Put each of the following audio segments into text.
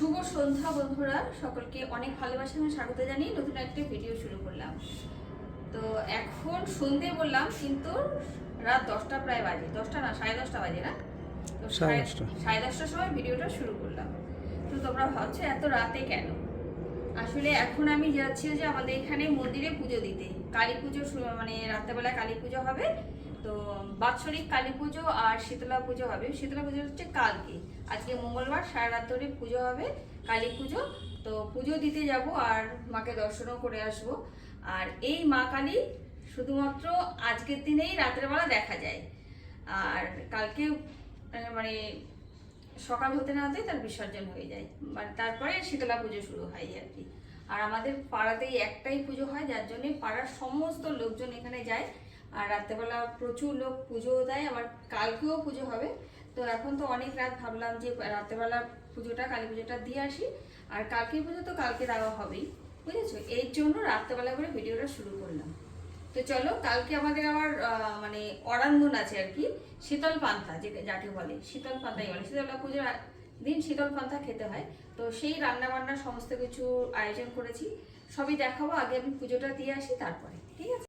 শুভ সন্ধ্যা বন্ধুরা সকলকে অনেক ভালোবাসা আমি স্বাগত জানিয়ে নতুন একটা ভিডিও শুরু করলাম। তো এখন সন্ধে বললাম কিন্তু রাত দশটা প্রায় বাজে দশটা না সাড়ে দশটা বাজে না? তো সাড়ে দশটার সময় ভিডিওটা শুরু করলাম। তো তোমরা ভাবছ এত রাতে কেন? আসলে এখন আমি যাচ্ছি যে আমাদের এখানে মন্দিরে পুজো দিতে। কালী পুজো মানে রাত্রেবেলা কালী পুজো হবে। তো বাৎসরিক কালী পুজো আর শীতলা পুজো হবে। শীতলা পুজো হচ্ছে কালকে। আজকে মঙ্গলবার, সারা রাত ধরে পুজো হবে, কালী পুজো। তো, পুজো দিতে যাব আর মাকে দর্শনও করে আসব। আর এই মা কালী শুধুমাত্র আজকের দিনেই বেলা দেখা যায়। আর কালকে মানে সকাল হতে না হতেই তার বিসর্জন হয়ে যায়। মানে তারপরে শীতলা পুজো শুরু হয় আর কি। আর আমাদের পাড়াতেই একটাই পুজো হয়, যার জন্য পাড়ার সমস্ত লোকজন এখানে যায়। আর রাত্রেবেলা প্রচুর লোক পুজো দেয়, আবার কালকেও পুজো হবে। তো এখন তো অনেক রাত ভাবলাম যে রাত্রেবেলা পুজোটা, কালী পুজোটা দিয়ে আসি। আর কালকে পুজো তো কালকে দেওয়া হবেই, বুঝেছ? এই জন্য রাত্রেবেলা করে ভিডিওটা শুরু করলাম। তো চলো, কালকে আমাদের আবার মানে অরান্ধন আছে আর কি, শীতল পান্তা যেটা যাকে বলে, শীতল পান্তাই বলে। শীতলা পুজোর দিন শীতল পান্তা খেতে হয়। তো সেই রান্না বান্না সমস্ত কিছু আয়োজন করেছি। সবই দেখাবো, আগে আমি পুজোটা দিয়ে আসি, তারপরে, ঠিক আছে?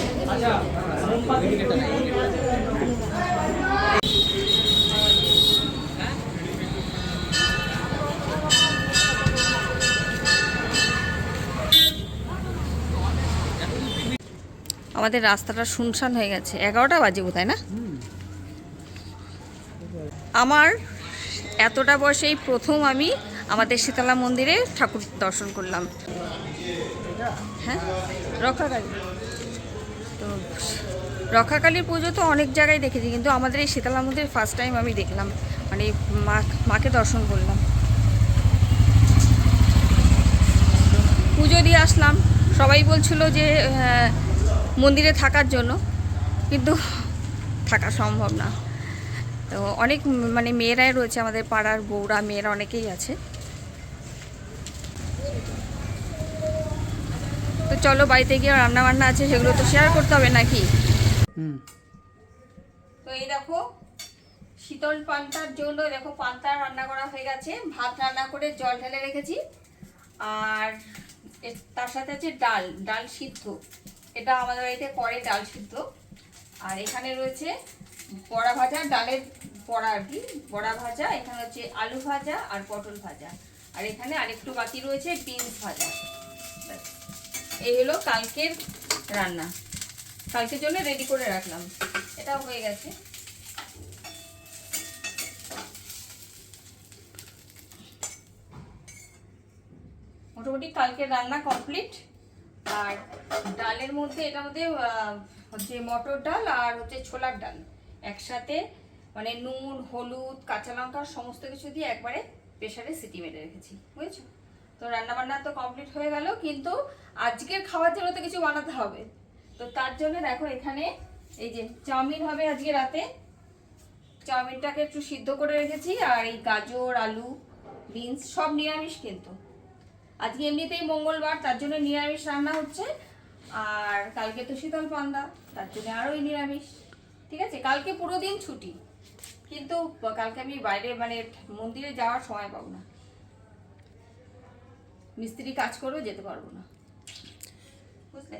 আমাদের রাস্তাটা শুনশান হয়ে গেছে। এগারোটা বাজে বোধ না? আমার এতটা বয়সেই প্রথম আমি আমাদের শীতলা মন্দিরে ঠাকুর দর্শন করলাম। হ্যাঁ? রক্ষাকালী। তো রক্ষাকালীর পুজো তো অনেক জায়গায় দেখেছি, কিন্তু আমাদের এই শীতলা মন্দির ফার্স্ট টাইম আমি দেখলাম। মানে মা, মাকে দর্শন করলাম। পুজো দিয়ে আসলাম। সবাই বলছিল যে মন্দিরে থাকার জন্য কিন্তু থাকা সম্ভব না। তো অনেক মানে মেয়েরাই রয়েছে আমাদের পাড়ার বউরা মেয়েরা অনেকেই আছে। তো চলো বাড়িতে গিয়ে রান্না বান্না আছে সেগুলো তো শেয়ার করতে হবে নাকি? তো এই দেখো শীতল পান্তার জন্য দেখো পান্তা রান্না করা হয়ে গেছে। ভাত রান্না করে জল ঢেলে রেখেছি। আর এর- তার সাথে আছে ডাল ডাল সিদ্ধ। এটা আমাদের বাড়িতে করে ডাল সিদ্ধ। আর এখানে রয়েছে বড়া ভাজা, ডালের বড়া আর কি। বড়া ভাজা, এখানে হচ্ছে আলু ভাজা আর পটল ভাজা। আর এখানে আরেকটু বাকি রয়েছে বিনস ভাজা। এই হলো কালকের রান্না। কালকের জন্য রেডি করে রাখলাম। এটা হয়ে গেছে। মোটামুটি কালকের রান্না কমপ্লিট আর ডালের মধ্যে এটার মধ্যে হচ্ছে মটর ডাল আর হচ্ছে ছোলার ডাল। একসাথে মানে নুন, হলুদ, কাঁচা লঙ্কা সমস্ত কিছু দিয়ে একবারে প্রেশারে সিটি মেরে রেখেছি, বুঝেছ? তো রান্না বান্না তো কমপ্লিট হয়ে গেল, কিন্তু আজকের খাওয়ার জন্য তো কিছু বানাতে হবে। তো তার জন্য দেখো এখানে এই যে চাউমিন হবে আজকে রাতে। চাউমিনটাকে একটু সিদ্ধ করে রেখেছি, আর এই গাজর, আলু, বিনস সব নিরামিষ কিন্তু। আজকে এমনিতেই মঙ্গলবার, তার জন্য নিরামিষ রান্না হচ্ছে। আর কালকে তো শীতল পান্দা তার জন্য আরোই নিরামিষ। ঠিক আছে? কালকে পুরো দিন ছুটি। কিন্তু কালকে আমি বাইরে মানে মন্দিরে যাওয়ার সময় পাবো না। মিস্ত্রি কাজ করেও যেতে পারব না। বুঝলে?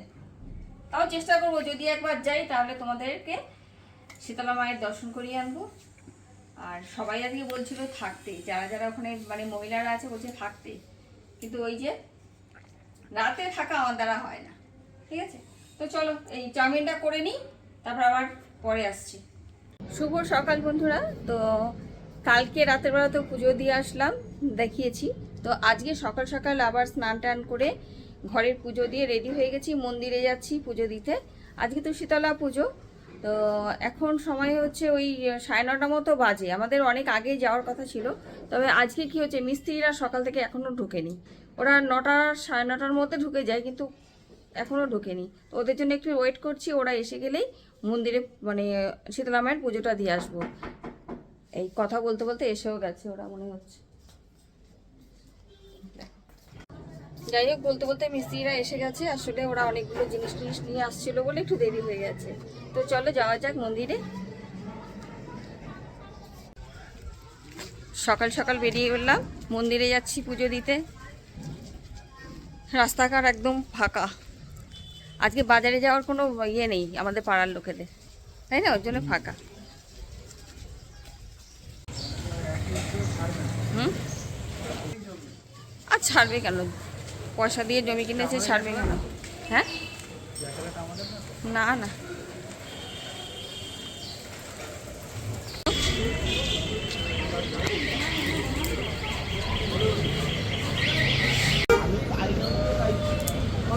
তাও চেষ্টা করব, যদি একবার যাই তাহলে তোমাদেরকে শীতলা মায়ের দর্শন করিয়ে আনব। আর সবাই আজকে বলছিল থাকতে। যারা যারা ওখানে মানে মহিলারা আছে, বলছে থাকতে। কিন্তু ওই যে রাতে থাকা আমার দ্বারা হয় না, ঠিক আছে? তো চলো, এই চাউমিনটা করে নিই, তারপর আবার পরে আসছি। শুভ সকাল বন্ধুরা, তো কালকে রাতের বেলা তো পুজো দিয়ে আসলাম, দেখিয়েছি। তো আজকে সকাল সকাল আবার স্নান টান করে ঘরের পুজো দিয়ে রেডি হয়ে গেছি, মন্দিরে যাচ্ছি পুজো দিতে। আজকে তো শীতলা পুজো তো এখন সময় হচ্ছে ওই সাড়ে নটা মতো বাজে। আমাদের অনেক আগে যাওয়ার কথা ছিল। তবে আজকে কি হচ্ছে, মিস্ত্রিরা সকাল থেকে এখনও ঢুকেনি। ওরা নটা, সাড়ে নটার মধ্যে ঢুকে যায়, কিন্তু এখনও ঢোকেনি। তো ওদের জন্য একটু ওয়েট করছি, ওরা এসে গেলেই মন্দিরে মানে শীতলা মায়ের পুজোটা দিয়ে আসব। এই কথা বলতে বলতে এসেও গেছে ওরা, মনে হচ্ছে। যাই হোক, বলতে বলতে মিস্ত্রিরা এসে গেছে। আসলে ওরা অনেকগুলো জিনিস টিনিস নিয়ে আসছিল বলে একটু দেরি হয়ে গেছে। তো চলো যাওয়া যাক মন্দিরে। সকাল সকাল বেরিয়ে গেলাম মন্দিরে যাচ্ছি পুজো দিতে। রাস্তাঘাট একদম ফাঁকা। আজকে বাজারে যাওয়ার কোনো ইয়ে নেই আমাদের পাড়ার লোকেদের। তাই না? ওর জন্য ফাঁকা। হুম? আর ছাড়বে কেন? পয়সা দিয়ে জমি কিনেছে ছাড়বে কেন? হ্যাঁ? না না।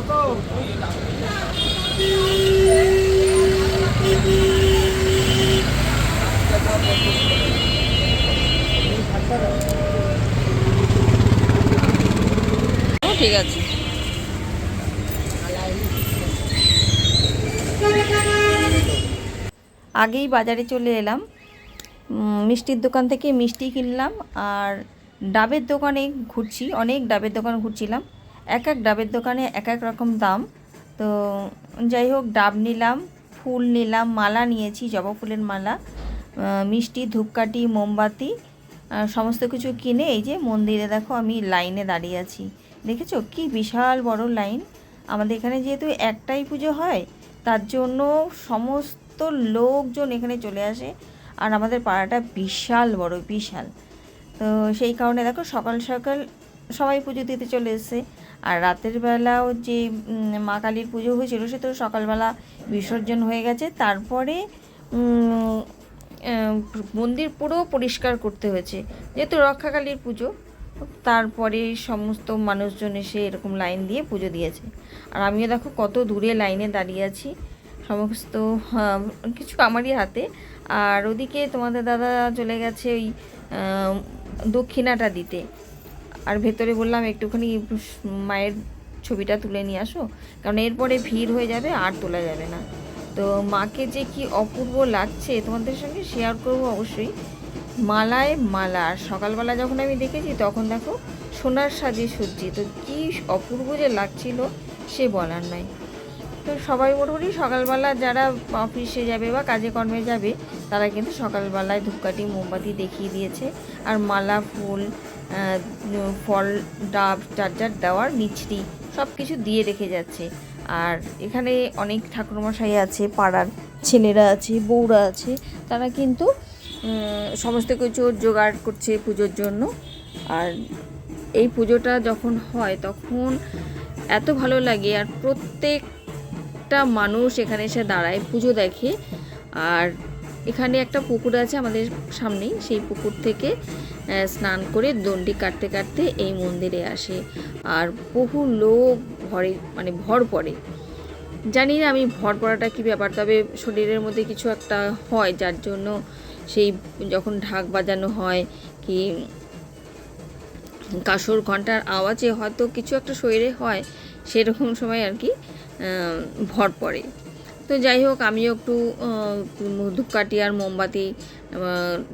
ও, ঠিক আছে। আগেই বাজারে চলে এলাম। মিষ্টির দোকান থেকে মিষ্টি কিনলাম আর ডাবের দোকানে ঘুরছি, অনেক ডাবের দোকান ঘুরছিলাম। এক এক ডাবের দোকানে এক এক রকম দাম। তো যাই হোক, ডাব নিলাম, ফুল নিলাম, মালা নিয়েছি, জবা ফুলের মালা মিষ্টি, ধূপকাঠি, মোমবাতি সমস্ত কিছু কিনে এই যে মন্দিরে দেখো আমি লাইনে দাঁড়িয়ে আছি। দেখেছ? কি বিশাল বড় লাইন। আমাদের এখানে যেহেতু একটাই পুজো হয়, তার জন্য সমস্ত লোকজন এখানে চলে আসে। আর আমাদের পাড়াটা বিশাল বড়, বিশাল। তো সেই কারণে দেখো, সকাল সকাল সবাই পুজো দিতে চলে এসেছে। আর রাতের বেলাও যে মা কালীর পুজো হয়েছিল, সে তো সকালবেলা বিসর্জন হয়ে গেছে। তারপরে মন্দির পুরো পরিষ্কার করতে হয়েছে। যেহেতু রক্ষাকালীর পুজো তারপরে সমস্ত মানুষজন এসে এরকম লাইন দিয়ে পুজো দিয়েছে। আর আমিও দেখো কত দূরে লাইনে দাঁড়িয়ে আছি। সমস্ত আহ, কিছু আমারই হাতে। আর ওদিকে তোমাদের দাদা চলে গেছে ওই দক্ষিণাটা দিতে। আর ভেতরে বললাম একটুখানি মায়ের ছবিটা তুলে নিয়ে আসো। কারণ এরপরে ভিড় হয়ে যাবে আর তোলা যাবে না। তো মাকে যে কি অপূর্ব লাগছে তোমাদের সঙ্গে শেয়ার করব অবশ্যই। মালায় মালা। আর সকালবেলা যখন আমি দেখেছি, তখন দেখো সোনার সাজে সজ্জিত। কি অপূর্ব যে লাগছিল, সে বলার নয়। তো সবাই মোটামুটি সকালবেলা যারা অফিসে যাবে বা কাজে কর্মে যাবে, তারা কিন্তু সকালবেলায় ধূপকাঠি, মোমবাতি দেখিয়ে দিয়েছে। আর মালা, ফুল ফল, ডাব চার্জার দেওয়ার মিছরি সব কিছু দিয়ে রেখে যাচ্ছে। আর এখানে অনেক ঠাকুরমশাই আছে, পাড়ার ছেলেরা আছে, বউরা আছে, তারা কিন্তু সমস্ত কিছু জোগাড় করছে পুজোর জন্য। আর এই পুজোটা যখন হয়, তখন এত ভালো লাগে। আর প্রত্যেকটা মানুষ এখানে এসে দাঁড়ায়, পুজো দেখে। আর এখানে একটা পুকুর আছে আমাদের সামনেই, সেই পুকুর থেকে স্নান করে দণ্ডি কাটতে কাটতে এই মন্দিরে আসে। আর বহু লোক ভরে মানে ভর পড়ে। জানি না আমি ভর পড়াটা কী ব্যাপার, তবে শরীরের মধ্যে কিছু একটা হয়, যার জন্য সেই যখন ঢাক বাজানো হয় কি কাসর ঘণ্টার আওয়াজে হয়তো কিছু একটা শরীরে হয়, সেরকম সময় আর কি ভর পড়ে। তো যাই হোক, আমিও একটু ধূপকাঠি আর মোমবাতি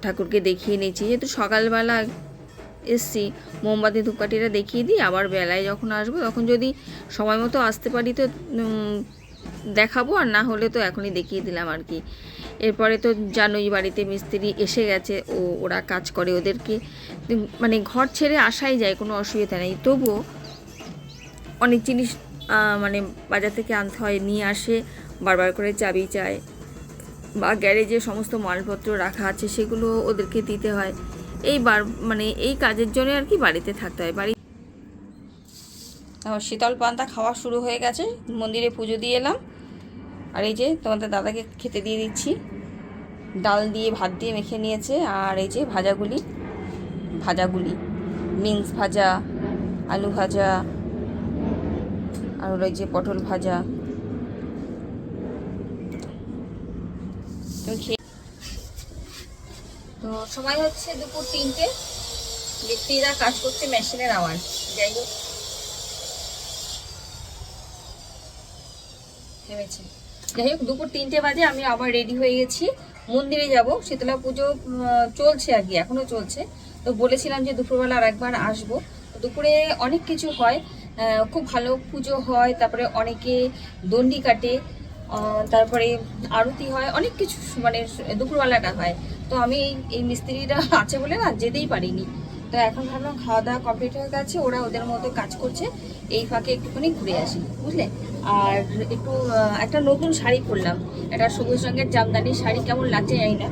ঠাকুরকে দেখিয়ে নিয়েছি যেহেতু সকালবেলা এসছি, মোমবাতি, ধূপকাঠিটা দেখিয়ে দিই, আবার বেলায় যখন আসব, তখন যদি সময় মতো আসতে পারি তো দেখাবো, আর না হলে তো এখনই দেখিয়ে দিলাম আর কি। এরপরে তো জানোই বাড়িতে মিস্ত্রি এসে গেছে, ও, ওরা কাজ করে ওদেরকে। মানে ঘর ছেড়ে আসাই যায়, কোনো অসুবিধা নেই। তবুও অনেক জিনিস মানে বাজার থেকে আনতে হয়, নিয়ে আসে, বারবার করে চাবি চায় বা গ্যারেজে সমস্ত মালপত্র রাখা আছে, সেগুলো ওদেরকে দিতে হয়। এই বার মানে এই কাজের জন্য আর কি বাড়িতে থাকতে হয়। বাড়ি শীতল পান্তা খাওয়া শুরু হয়ে গেছে, মন্দিরে পুজো দিয়ে এলাম। আর এই যে তোমাদের দাদাকে খেতে দিয়ে দিচ্ছি। ডাল দিয়ে, ভাত দিয়ে মেখে নিয়েছে, আর এই যে ভাজাগুলি। ভাজাগুলি। বিনস ভাজা, আলু ভাজা, আর এই যে পটল ভাজা। তো খেয়ে তো সময় হচ্ছে দুপুর তিনটে। মিস্ত্রিরা কাজ করছে মেশিনের আওয়াজ। যাই হোক। থেমেছে। যাই হোক, দুপুর তিনটে বাজে, আমি আবার রেডি হয়ে গেছি। মন্দিরে যাব, শীতলা পুজো চলছে আর কি এখনও চলছে। তো বলেছিলাম যে দুপুরবেলা আর একবার আসব দুপুরে অনেক কিছু হয় খুব ভালো পুজো হয়, তারপরে অনেকে দণ্ডি কাটে তারপরে আরতি হয়, অনেক কিছু মানে দুপুরবেলাটা হয়। তো আমি এই মিস্ত্রিরা আছে বলে না, যেতেই পারিনি। তো এখন ভাবলাম খাওয়া দাওয়া কমপ্লিট হয়ে গেছে, ওরা ওদের মতো কাজ করছে। এই ফাঁকে একটুখানি ঘুরে আসি, বুঝলে? আর একটু একটা নতুন শাড়ি পরলাম। একটা সবুজ রঙের জামদানি শাড়ি, কেমন লাগছে জানি না।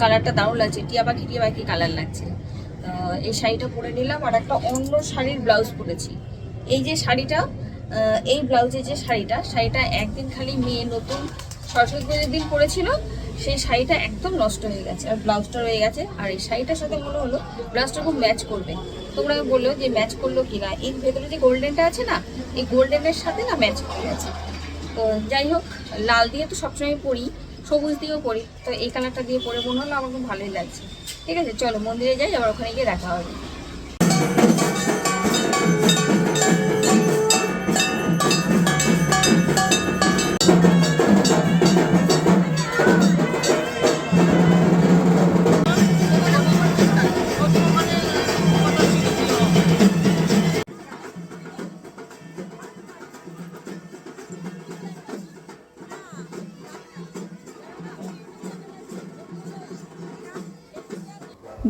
কালারটা দারুণ লাগছে, টিয়া পাখি টিয়া পাখি কালার লাগছে। এই শাড়িটা পরে নিলাম, আর একটা অন্য শাড়ির ব্লাউজ পরেছি। এই যে শাড়িটা এই ব্লাউজের যে শাড়িটা শাড়িটা একদিন খালি মেয়ে নতুন সরস্বতী পুজোর দিন পরেছিল সেই শাড়িটা একদম নষ্ট হয়ে গেছে, আর ব্লাউজটা রয়ে গেছে। আর এই শাড়িটার সাথে মনে হলো ব্লাউজটা খুব ম্যাচ করবে। তোমরা বলল যে ম্যাচ করল কি না এর ভেতরে যে গোল্ডেনটা আছে না, এই গোল্ডেনের সাথে না ম্যাচ করে গেছে। তো যাই হোক, লাল দিয়ে তো সবসময় পরি, সবুজ দিয়েও পরি, তো এই কালারটা দিয়ে পরে মনে হলো আমার খুব ভালোই লাগছে। ঠিক আছে, চলো মন্দিরে যাই, আবার ওখানে গিয়ে দেখা হবে।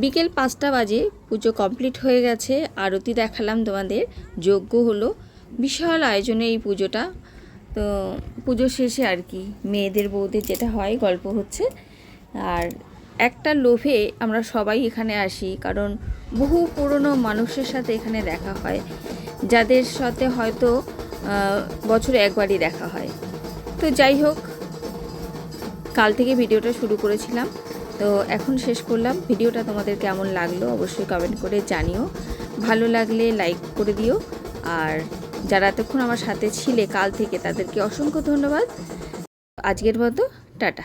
বিকেল পাঁচটা বাজে, পুজো কমপ্লিট হয়ে গেছে, আরতি দেখালাম তোমাদের, যজ্ঞ হলো, বিশাল আয়োজনে এই পুজোটা। তো পুজো শেষে আর কি, মেয়েদের বউদের যেটা হয়, গল্প হচ্ছে। আর একটা লোভে আমরা সবাই এখানে আসি, কারণ বহু পুরনো মানুষের সাথে এখানে দেখা হয়, যাদের সাথে হয়তো বছরে একবারই দেখা হয়। তো যাই হোক, কাল থেকে ভিডিওটা শুরু করেছিলাম। তো এখন শেষ করলাম। ভিডিওটা তোমাদের কেমন লাগল অবশ্যই কমেন্ট করে জানিও। ভালো লাগলে লাইক করে দিও। আর যারা এতক্ষণ আমার সাথে ছিলে কাল থেকে তাদেরকে অসংখ্য ধন্যবাদ। আজকের মতো, টাটা।